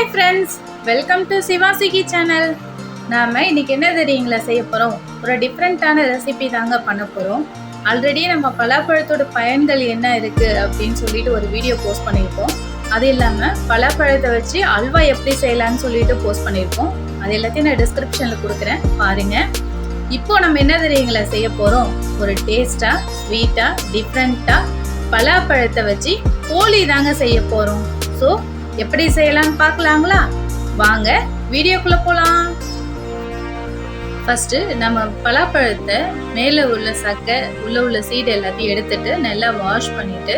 Hi friends welcome to Sivasiki channel நாம் இன்றைக்கி என்ன தெரியுங்களா செய்ய போகிறோம் ஒரு டிஃப்ரெண்ட்டான ரெசிபி தாங்க பண்ண போகிறோம் ஆல்ரெடி நம்ம பலாப்பழத்தோட பயன்கள் என்ன இருக்குது அப்படின்னு சொல்லிட்டு ஒரு வீடியோ போஸ்ட் பண்ணியிருக்கோம். அது இல்லாமல் பலாப்பழத்தை வச்சு அல்வா எப்படி செய்யலான்னு சொல்லிட்டு போஸ்ட் பண்ணியிருக்கோம். அது எல்லாத்தையும் நான் டிஸ்கிரிப்ஷனில் கொடுக்குறேன். பாருங்கள் இப்போ நம்ம என்ன தெரியுங்களா செய்ய போகிறோம் ஒரு டேஸ்ட்டாக ஸ்வீட்டாக டிஃப்ரெண்ட்டாக பலாப்பழத்தை வச்சு போலி தாங்க செய்ய போகிறோம் ஸோ எப்படி செய்யலாம்னு பார்க்கலாங்களா? வாங்க வீடியோக்குள்ளே போகலாம் ஃபஸ்ட்டு நம்ம பலாப்பழத்தை மேலே உள்ள சக்கை உள்ளே உள்ள சீடு எல்லாத்தையும் எடுத்துட்டு நல்லா வாஷ் பண்ணிட்டு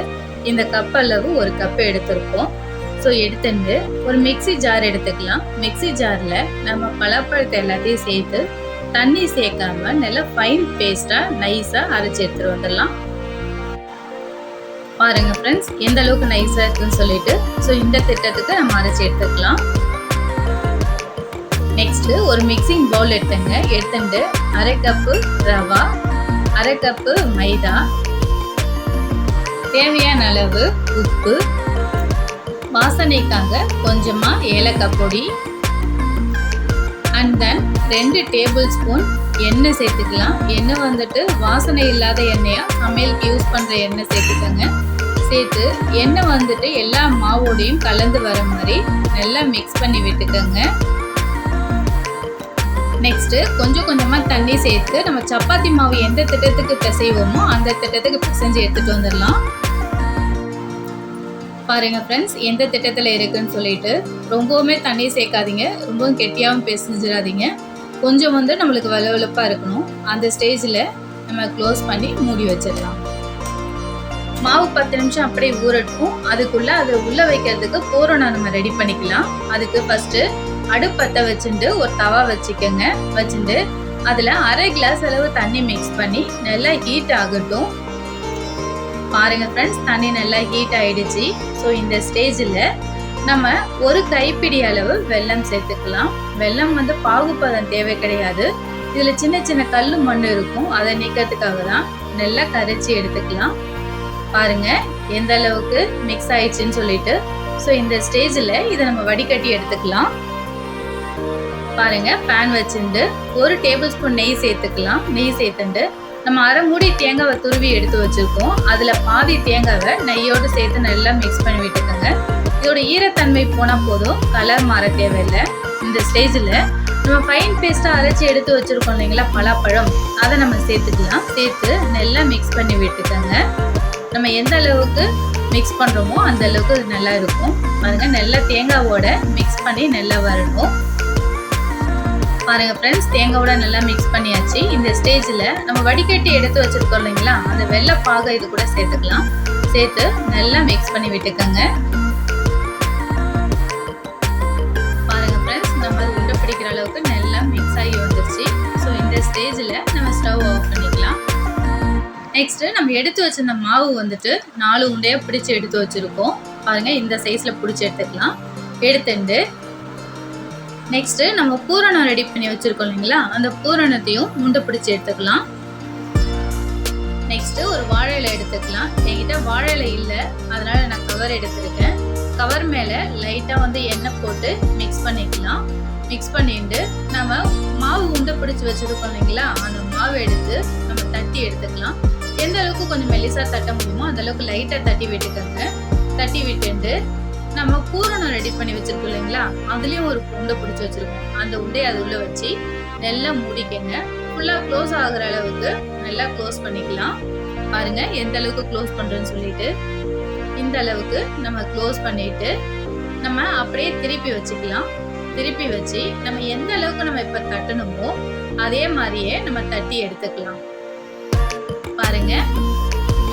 இந்த கப் அளவு ஒரு கப் எடுத்திருக்கோம். ஸோ எடுத்துட்டு ஒரு மிக்ஸி ஜார் எடுத்துக்கலாம். மிக்ஸி ஜாரில் நம்ம பலாப்பழத்தை எல்லாத்தையும் சேர்த்து தண்ணி சேர்க்காம நல்லா ஃபைன் பேஸ்ட்டாக நைஸாக அரைச்சி எடுத்துகிட்டு வந்துடலாம். பாருங்க ஃப்ரெண்ட்ஸ் எந்த அளவுக்கு நைஸாக இருக்குன்னு சொல்லிட்டு. ஸோ இந்த திட்டத்துக்கு நம்ம அரைச்சி எடுத்துக்கலாம். நெக்ஸ்ட் ஒரு மிக்சிங் பவுல் எடுத்துங்க. எடுத்துட்டு அரை கப்பு ரவா அரை கப்பு மைதா தேவையான அளவு உப்பு வாசனைக்காக கொஞ்சமாக ஏலக்காய் பொடி அண்ட் தென் ரெண்டு டேபிள் ஸ்பூன் எண்ணெய் சேர்த்துக்கலாம். எண்ணெய் வந்துட்டு வாசனை இல்லாத எண்ணெயாக சமையலுக்கு யூஸ் பண்ணுற எண்ணெய் சேர்த்துக்கோங்க. சேர்த்து எண்ணெய் வந்துட்டு எல்லா மாவோடையும் கலந்து வர மாதிரி நல்லா மிக்ஸ் பண்ணி விட்டுக்கோங்க. நெக்ஸ்ட்டு கொஞ்சம் கொஞ்சமாக தண்ணி சேர்த்து நம்ம சப்பாத்தி மாவு எந்த திட்டத்துக்கு பிசைவோமோ அந்த திட்டத்துக்கு பிசைஞ்சு எடுத்துகிட்டு வந்துடலாம். பாருங்கள் ஃப்ரெண்ட்ஸ் எந்த திட்டத்தில் இருக்குன்னு சொல்லிட்டு ரொம்பவுமே தண்ணி சேர்க்காதீங்க. ரொம்பவும் கெட்டியாகவும் பிசைஞ்சிடாதீங்க. கொஞ்சம் வந்து நம்மளுக்கு வலுவலுப்பாக இருக்கணும். அந்த ஸ்டேஜில் நம்ம க்ளோஸ் பண்ணி மூடி வச்சிடலாம். மாவு பத்து நிமிஷம் அப்படியே ஊறட்டும். அதுக்குள்ளே அதை உள்ளே வைக்கிறதுக்கு பூரணம் நம்ம ரெடி பண்ணிக்கலாம். அதுக்கு ஃபஸ்ட்டு அடுப்பத்தை வச்சுட்டு ஒரு தவா வச்சுக்கோங்க. வச்சுட்டு அதில் அரை கிளாஸ் அளவு தண்ணி மிக்ஸ் பண்ணி நல்லா ஹீட் ஆகட்டும். பாருங்க ஃப்ரெண்ட்ஸ் தண்ணி நல்லா ஹீட் ஆயிடுச்சு. ஸோ இந்த ஸ்டேஜில் நம்ம ஒரு கைப்பிடி அளவு வெல்லம் சேர்த்துக்கலாம். வெல்லம் வந்து பாகுபதம் தேவை கிடையாது. இதில் சின்ன சின்ன கல் மண் இருக்கும். அதை நீக்கிறதுக்காக தான் நல்லா கரைச்சி எடுத்துக்கலாம். பாருங்கள் எந்த அளவுக்கு மிக்ஸ் ஆயிடுச்சுன்னு சொல்லிட்டு. ஸோ இந்த ஸ்டேஜில் இதை நம்ம வடிகட்டி எடுத்துக்கலாம். பாருங்கள் பேன் வச்சுட்டு ஒரு டேபிள் ஸ்பூன் நெய் சேர்த்துக்கலாம். நெய் சேர்த்துட்டு நம்ம அரை மூடி தேங்காவை துருவி எடுத்து வச்சுருக்கோம். அதில் பாதி தேங்காவை நெய்யோடு சேர்த்து நல்லா மிக்ஸ் பண்ணி விட்டுக்கோங்க. இதோட ஈரத்தன்மை போனால் போதும். கலர் மாற தேவையில்லை. இந்த ஸ்டேஜில் நம்ம ஃபைன் பேஸ்ட்டாக அரைச்சி எடுத்து வச்சுருக்கோம் இல்லைங்களா பலாப்பழம். அதை நம்ம சேர்த்துக்கலாம். சேர்த்து நல்லா மிக்ஸ் பண்ணி விட்டுக்கோங்க. நம்ம எந்த அளவுக்கு மிக்ஸ் பண்ணுறோமோ அந்த அளவுக்கு அது நல்லா இருக்கும். பாருங்க நல்லா தேங்காவோட மிக்ஸ் பண்ணி நல்லா வரணும். பாருங்கள் ஃப்ரெண்ட்ஸ் தேங்காவோட நல்லா மிக்ஸ் பண்ணியாச்சு. இந்த ஸ்டேஜில் நம்ம வடிகட்டி எடுத்து வச்சிருக்கோம் இல்லைங்களா? அந்த வெள்ளை பாகை இது கூட சேர்த்துக்கலாம். சேர்த்து நல்லா மிக்ஸ் பண்ணி விட்டுக்கோங்க. நெக்ஸ்ட்டு நம்ம எடுத்து வச்சிருந்த மாவு வந்துட்டு நாலு உண்டையாக பிடிச்சி எடுத்து வச்சுருக்கோம். பாருங்கள் இந்த சைஸில் பிடிச்சி எடுத்துக்கலாம். எடுத்துட்டு நெக்ஸ்ட்டு நம்ம பூரணம் ரெடி பண்ணி வச்சுருக்கோம் இல்லைங்களா? அந்த பூரணத்தையும் உண்டை பிடிச்சி எடுத்துக்கலாம். நெக்ஸ்ட்டு ஒரு வாழை எடுத்துக்கலாம். என்கிட்ட வாழை இல்லை. அதனால் நான் கவர் எடுத்துருக்கேன். கவர் மேலே லைட்டாக வந்து எண்ணெய் போட்டு மிக்ஸ் பண்ணிக்கலாம். மிக்ஸ் பண்ணிட்டு நம்ம மாவு உண்டை பிடிச்சி வச்சுருக்கோம் இல்லைங்களா? அந்த மாவு எடுத்து நம்ம தட்டி எடுத்துக்கலாம். எந்த அளவுக்கு கொஞ்சம் மெல்லிசாக தட்ட முடியுமோ அந்த அளவுக்கு லைட்டாக தட்டி விட்டுக்கோங்க. தட்டி விட்டுட்டு நம்ம பூரணம் ரெடி பண்ணி வச்சிருக்கோம் இல்லைங்களா? அதுலேயும் ஒரு உண்டை பிடிச்சி வச்சிருக்கோம். அந்த உண்டையை அது உள்ளே வச்சு நல்லா மூடிக்கங்க. ஃபுல்லாக க்ளோஸ் ஆகுற அளவுக்கு நல்லா க்ளோஸ் பண்ணிக்கலாம். பாருங்க எந்த அளவுக்கு க்ளோஸ் பண்ணுறேன்னு சொல்லிட்டு. இந்த அளவுக்கு நம்ம க்ளோஸ் பண்ணிட்டு நம்ம அப்படியே திருப்பி வச்சுக்கலாம். திருப்பி வச்சு நம்ம எந்த அளவுக்கு நம்ம இப்போ தட்டணுமோ அதே மாதிரியே நம்ம தட்டி எடுத்துக்கலாம். பாருங்க.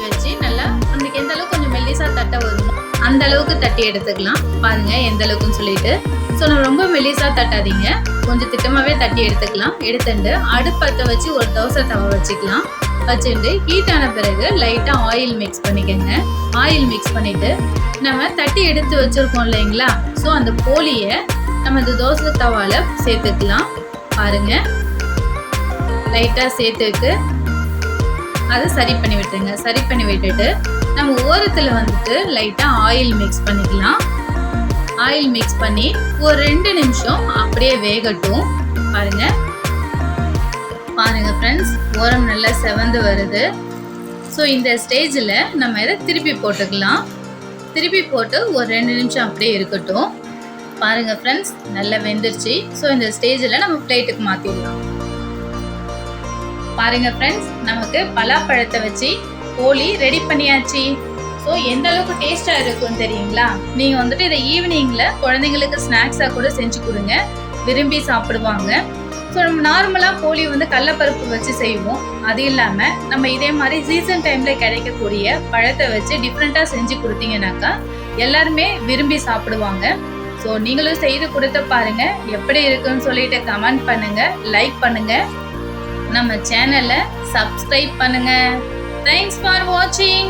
வச்சு நல்லா நம்மளுக்கு எந்த அளவுக்கு கொஞ்சம் மெல்லிசாக தட்ட வருமோ அந்த அளவுக்கு தட்டி எடுத்துக்கலாம். பாருங்கள் எந்த அளவுக்குன்னு சொல்லிட்டு. ஸோ நம்ம ரொம்ப மெல்லிசாக தட்டாதீங்க. கொஞ்சம் திட்டமாகவே தட்டி எடுத்துக்கலாம். எடுத்துட்டு அடுப்பத்தை வச்சு ஒரு தோசை தவை வச்சுக்கலாம். வச்சுட்டு ஹீட் ஆன பிறகு லைட்டாக ஆயில் மிக்ஸ் பண்ணிக்கோங்க. ஆயில் மிக்ஸ் பண்ணிவிட்டு நம்ம தட்டி எடுத்து வச்சிருக்கோம் இல்லைங்களா? ஸோ அந்த போலியை நம்ம இந்த தோசை தவாவில் சேர்த்துக்கலாம். பாருங்கள் லைட்டாக சேர்த்துட்டு அதை சரி பண்ணி விட்டுருங்க. சரி பண்ணி விட்டுட்டு நம்ம ஓரத்தில் வந்துட்டு லைட்டாக ஆயில் மிக்ஸ் பண்ணிக்கலாம். ஆயில் மிக்ஸ் பண்ணி ஒரு ரெண்டு நிமிஷம் அப்படியே வேகட்டும். பாருங்கள் பாருங்கள் ஃப்ரெண்ட்ஸ் ஓரம் நல்லா செவந்து வருது. ஸோ இந்த ஸ்டேஜில் நம்ம இதை திருப்பி போட்டுக்கலாம். திருப்பி போட்டு ஒரு ரெண்டு நிமிஷம் அப்படியே இருக்கட்டும். பாருங்கள் ஃப்ரெண்ட்ஸ் நல்லா வெந்துருச்சு. ஸோ இந்த ஸ்டேஜில் நம்ம பிளேட்டுக்கு மாற்றிடலாம் பாருங்க ஃப்ரெண்ட்ஸ் நமக்கு பலாப்பழத்தை வச்சு கோழி ரெடி பண்ணியாச்சு. ஸோ எந்த அளவுக்கு டேஸ்ட்டாக இருக்கும் தெரியுங்களா? நீங்கள் வந்துட்டு இதை ஈவினிங்கில் குழந்தைங்களுக்கு ஸ்நாக்ஸாக கூட செஞ்சு கொடுங்க. விரும்பி சாப்பிடுவாங்க. ஸோ நம்ம நார்மலாக கோழி வந்து கடலப்பருப்பு வச்சு செய்வோம். அது இல்லாமல் நம்ம இதே மாதிரி சீசன் டைமில் கிடைக்கக்கூடிய பழத்தை வச்சு டிஃப்ரெண்ட்டாக செஞ்சு கொடுத்தீங்கன்னாக்கா எல்லாருமே விரும்பி சாப்பிடுவாங்க. ஸோ நீங்களும் செய்து கொடுத்து பாருங்கள் எப்படி இருக்குன்னு சொல்லிட்டு கமெண்ட் பண்ணுங்கள் லைக் பண்ணுங்கள் நம்ம சேனலை சப்ஸ்கிரைப் பண்ணுங்க. தேங்க்ஸ் ஃபார் வாட்சிங்